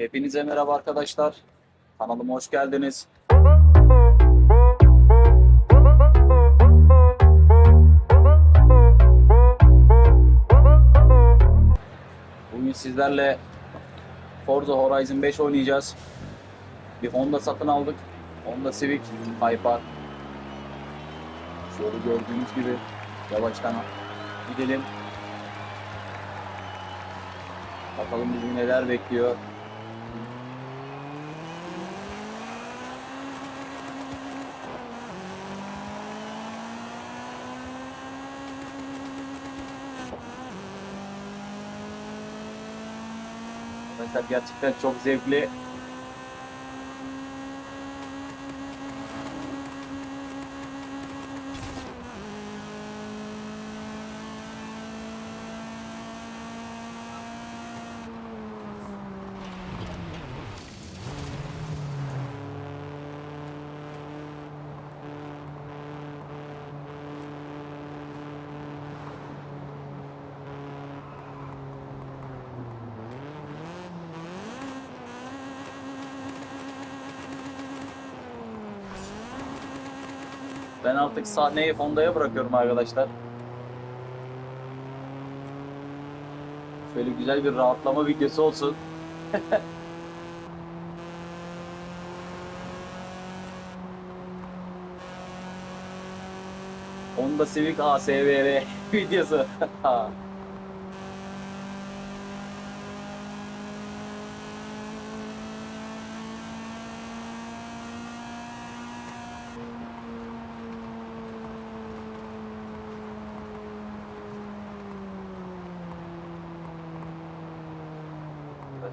Hepinize merhaba arkadaşlar. Kanalıma hoş geldiniz. Bugün sizlerle Forza Horizon 5 oynayacağız. Bir Honda satın aldık. Honda Civic Type-R. Şöyle gördüğünüz gibi yavaştan gidelim. Bakalım bizi neler bekliyor. Arkadaşlar gerçekten çok zevkli. Ben artık sahneyi Honda'ya bırakıyorum arkadaşlar. Şöyle güzel bir rahatlama videosu olsun. Honda Civic ASVR videosu.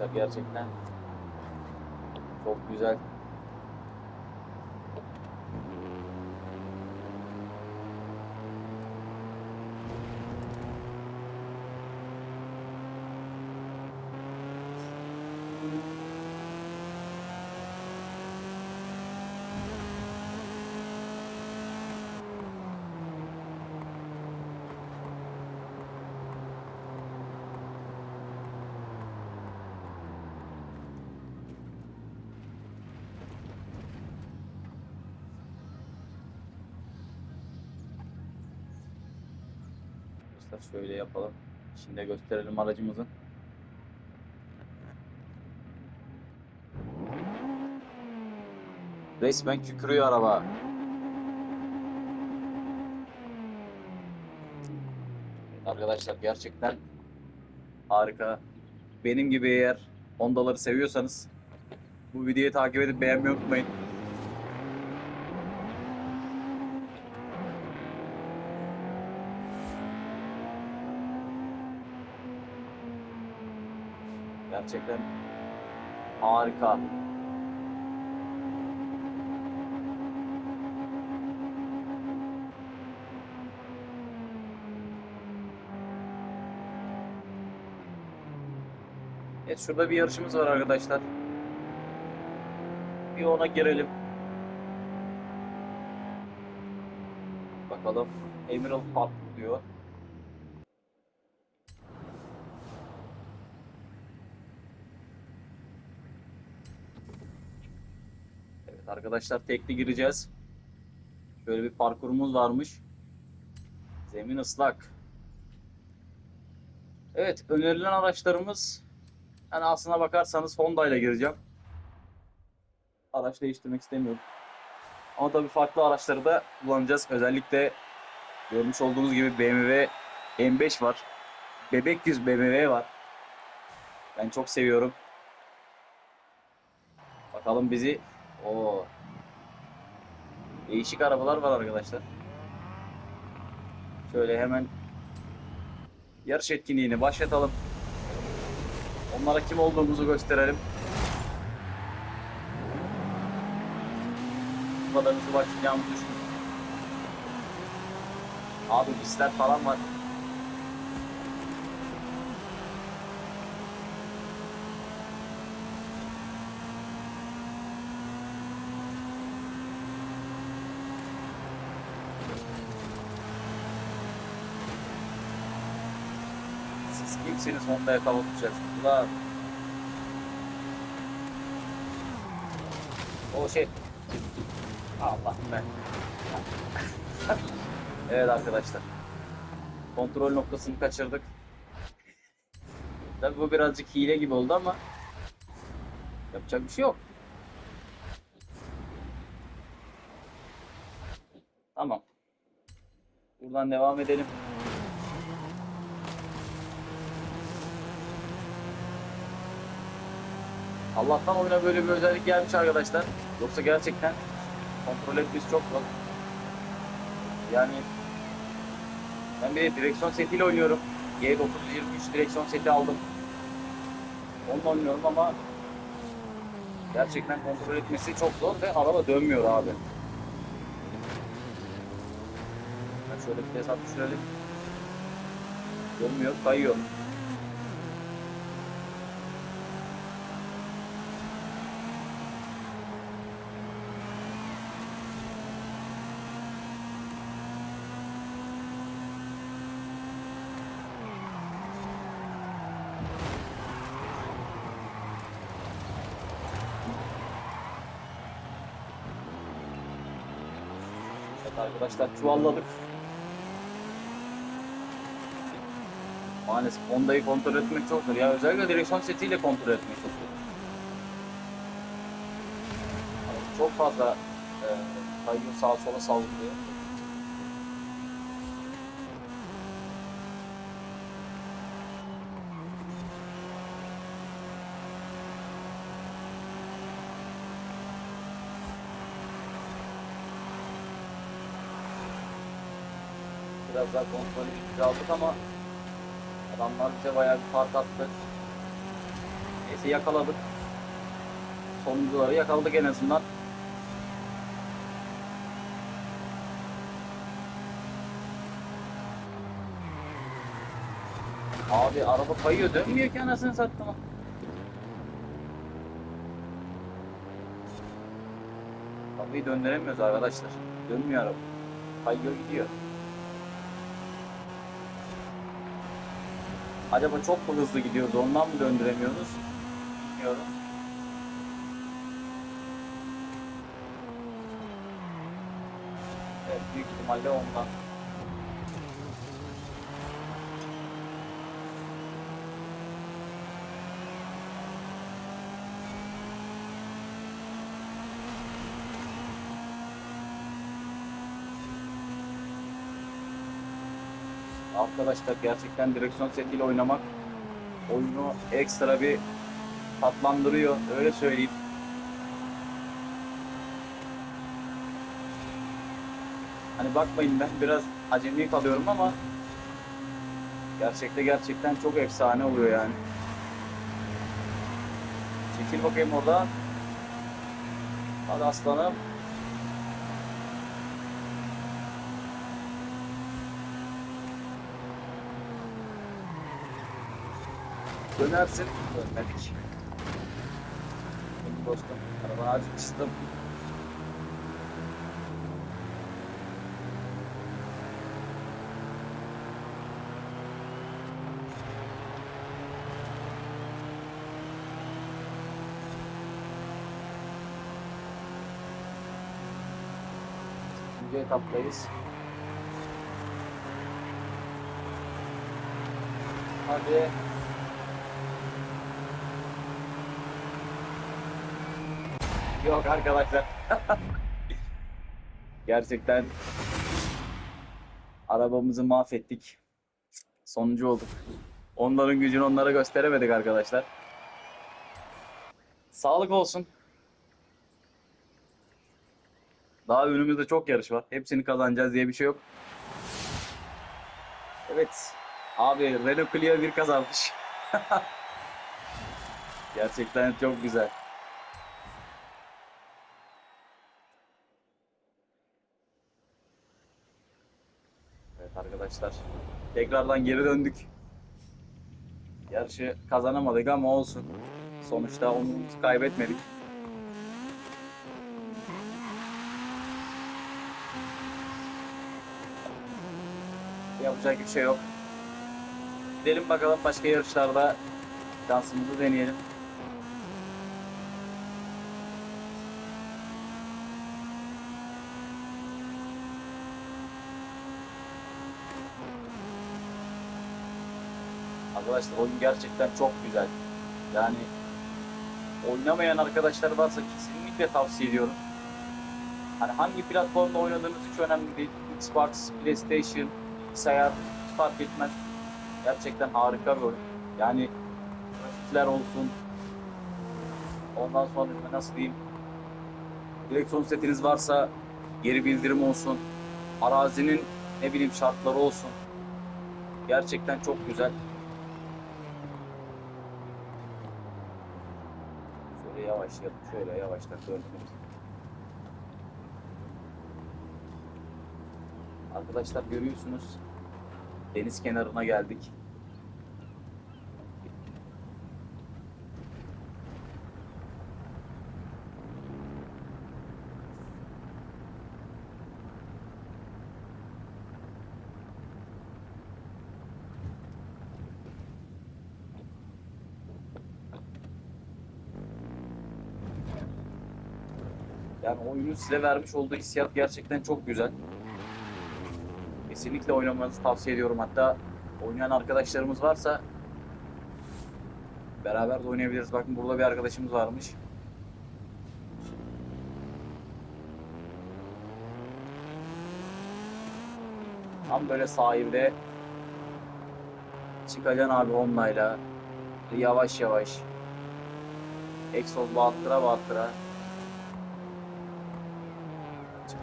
Arkadaşlar gerçekten çok güzel. Arkadaşlar şöyle yapalım. Şimdi gösterelim aracımızın. Resmen kükürüyor araba. Arkadaşlar gerçekten harika. Benim gibi eğer Honda'ları seviyorsanız bu videoyu takip edip beğenmeyi unutmayın. Gerçekten harika. Evet şurada bir yarışımız var arkadaşlar. Bir ona girelim. Bakalım. Emerald Park diyor. Arkadaşlar tekli gireceğiz. Şöyle bir parkurumuz varmış. Zemin ıslak. Evet önerilen araçlarımız yani aslına bakarsanız Honda ile gireceğim. Araç değiştirmek istemiyorum. Ama tabii farklı araçları da kullanacağız. Özellikle görmüş olduğunuz gibi BMW M5 var. Bebek yüz BMW var. Ben çok seviyorum. Bakalım bizi o değişik arabalar var arkadaşlar. Şöyle hemen yarış etkinliğini başlatalım. Onlara kim olduğumuzu gösterelim. Bu kadar hızlı başlayacağımızı düşünüyorum. Abi pistler falan var. Kimsiniz Honda'ya kafa tutacaksınız lan? O şey. Allah be. evet arkadaşlar. Kontrol noktasını kaçırdık. Tabii bu birazcık hile gibi oldu ama yapacak bir şey yok. Tamam. Buradan devam edelim. Allah'tan oyuna böyle bir özellik gelmiş arkadaşlar. Yoksa gerçekten kontrol etmesi çok zor. Yani ben bir direksiyon setiyle oynuyorum. G923 direksiyon seti aldım. Onunla oynuyorum ama gerçekten kontrol etmesi çok zor ve araba dönmüyor abi. Ben şöyle bir hesap düşürelim. Dönmüyor, kayıyor. Arkadaşlar çuvalladık. Maalesef Honda'yı kontrol etmek çok zor. Ya özellikle direksiyon setiyle kontrol etmek çok zor. Yani çok fazla e, kayıyor sağa sola sallıyor. Biraz daha kontrolü güçlü aldık ama adamlar bize bayağı bir fark attı. Neyse yakaladık. Sonuncuları yakaladık en azından. Abi araba kayıyor dönmüyor ki anasını sattım. Arabayı döndüremiyoruz arkadaşlar. Dönmüyor araba. Kayıyor gidiyor. Acaba çok mu hızlı gidiyoruz ondan mı döndüremiyoruz? Bilmiyorum. Evet büyük ihtimalle ondan. Arkadaşlar gerçekten direksiyon setiyle oynamak oyunu ekstra bir tatlandırıyor. Öyle söyleyeyim. Hani bakmayın ben biraz acemi kalıyorum ama gerçekte gerçekten çok efsane oluyor yani. Çekil bakayım orada. Hadi aslanım. Dönersin. Dönmedik. Benim dostum. Araba azıcık kıstım. İkinci etaptayız. Hadi. Yok arkadaşlar. Gerçekten arabamızı mahvettik. Sonuncu olduk. Onların gücünü onlara gösteremedik arkadaşlar. Sağlık olsun. Daha önümüzde çok yarış var. Hepsini kazanacağız diye bir şey yok. Evet. Abi Renault Clio 1 kazanmış. Gerçekten çok güzel. Arkadaşlar. Tekrardan geri döndük. Yarışı kazanamadık ama olsun. Sonuçta umudumuzu kaybetmedik. Yapacak bir şey yok. Gidelim bakalım başka yarışlarda şansımızı deneyelim. Arkadaşlar oyun gerçekten çok güzel. Yani oynamayan arkadaşlar varsa kesinlikle tavsiye ediyorum. Hani hangi platformda oynadığınız hiç önemli değil. Xbox, PlayStation, bilgisayar hiç fark etmez. Gerçekten harika bir oyun. Yani grafikler olsun. Ondan sonra nasıl diyeyim? Direksiyon setiniz varsa geri bildirim olsun. Arazinin ne bileyim şartları olsun. Gerçekten çok güzel. Şöyle yavaşlayalım. Şöyle yavaştan döndürürüz. Arkadaşlar görüyorsunuz. Deniz kenarına geldik. Yani oyunun size vermiş olduğu hissiyat gerçekten çok güzel. Kesinlikle oynamanızı tavsiye ediyorum. Hatta oynayan arkadaşlarımız varsa beraber de oynayabiliriz. Bakın burada bir arkadaşımız varmış. Tam böyle sahilde çıkacaksın abi onlayla yavaş yavaş egzoz bağıttıra bağıttıra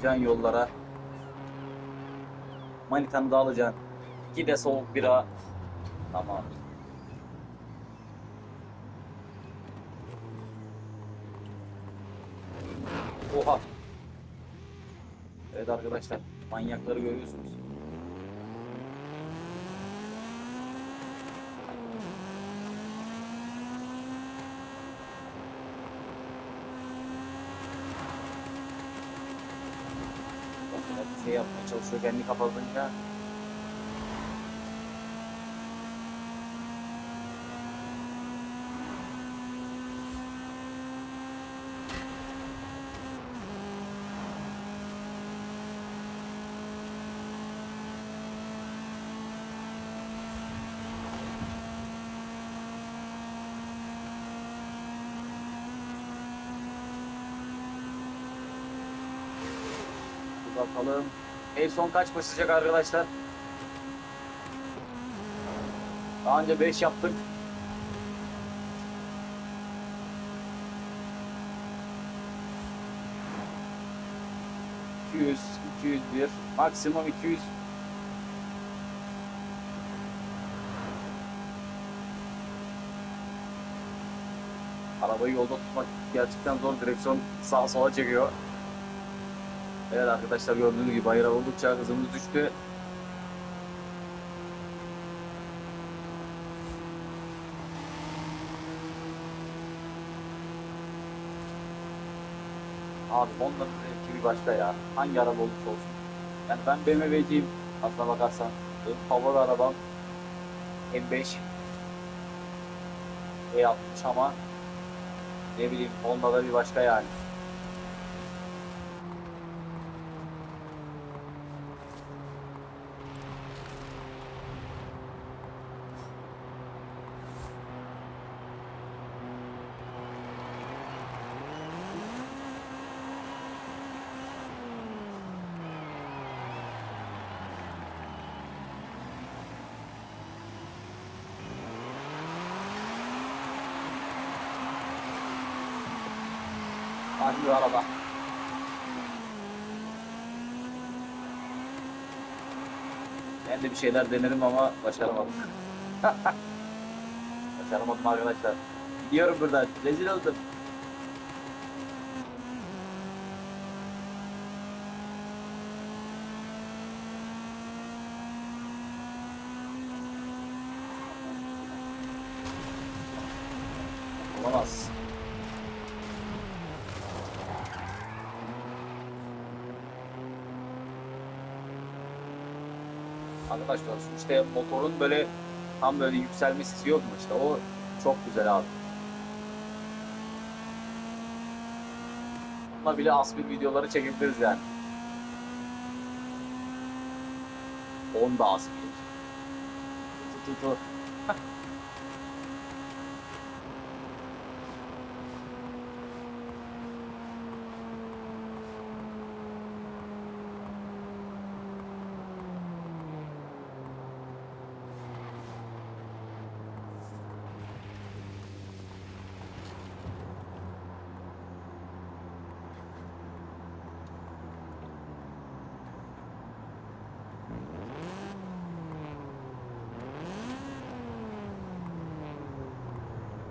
çıkacaksın yollara. Manitanı da alacaksın. İki de soğuk bira. Tamam. Oha. Evet arkadaşlar manyakları görüyorsunuz Bakın bir şey yapmaya çalışıyor kendi kafasınca. Bir bakalım. En son kaç başlayacak arkadaşlar? Daha önce 5 yaptık. ...200, 201, maksimum 200. Arabayı yolda tutmak gerçekten zor. Direksiyon sağa sola çekiyor. Evet arkadaşlar gördüğünüz gibi bayrağı oldukça hızımız düştü. Abi Honda'nın zevki bir başka ya. Hangi araba olursa olsun. Yani ben BMW'ciyim aslına bakarsan. Benim favori arabam M5 E60 ama ne bileyim Honda'da bir başka yani. Bir araba? Ben de bir şeyler denedim ama başaramadım. başaramadım arkadaşlar. Gidiyorum buradan. Rezil oldum. İşte motorun böyle tam böyle yükselmesi istiyor mu işte o çok güzel abi. Bununla bile aspir videoları çekebiliriz yani. 10 da aspir. Tu tu tu.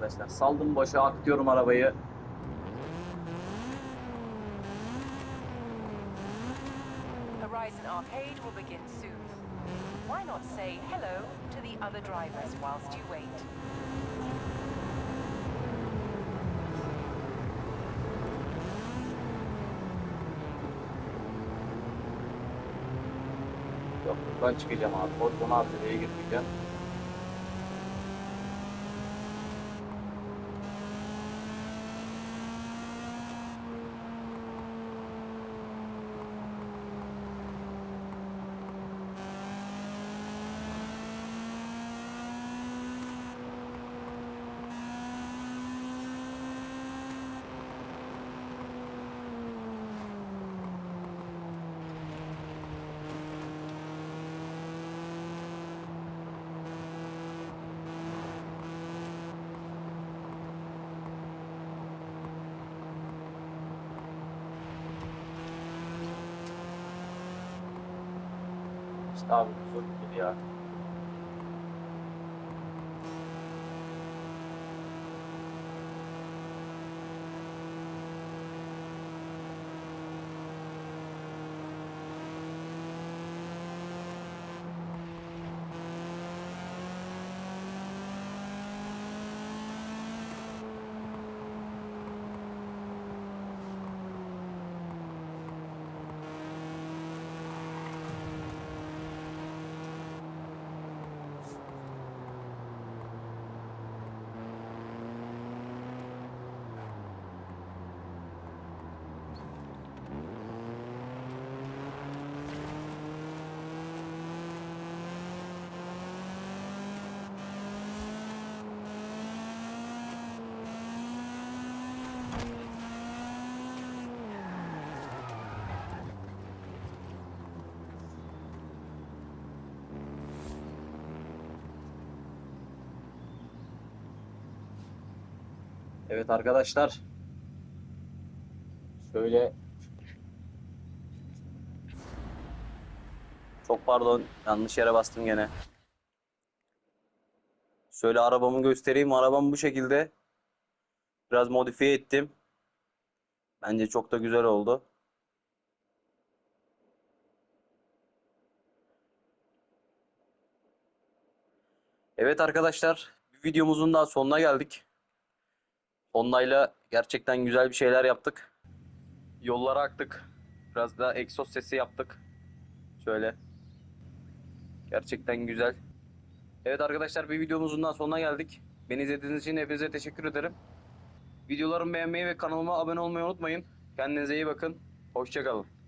Arkadaşlar. Saldım başa aktıyorum arabayı. Horizon Arcade will begin soon. Why not say hello to the other drivers whilst you wait? Yok buradan çıkacağım abi. Oradan ATV'ye girmeyeceğim. Abi zor bir ya. Evet arkadaşlar. Şöyle Çok pardon. Yanlış yere bastım gene. Şöyle arabamı göstereyim. Arabam bu şekilde. Biraz modifiye ettim. Bence çok da güzel oldu. Evet arkadaşlar, videomuzun daha sonuna geldik. Honda'yla gerçekten güzel bir şeyler yaptık. Yollara aktık. Biraz da egzoz sesi yaptık. Şöyle. Gerçekten güzel. Evet arkadaşlar bir videomuzun daha sonuna geldik. Beni izlediğiniz için hepinize teşekkür ederim. Videolarımı beğenmeyi ve kanalıma abone olmayı unutmayın. Kendinize iyi bakın. Hoşçakalın.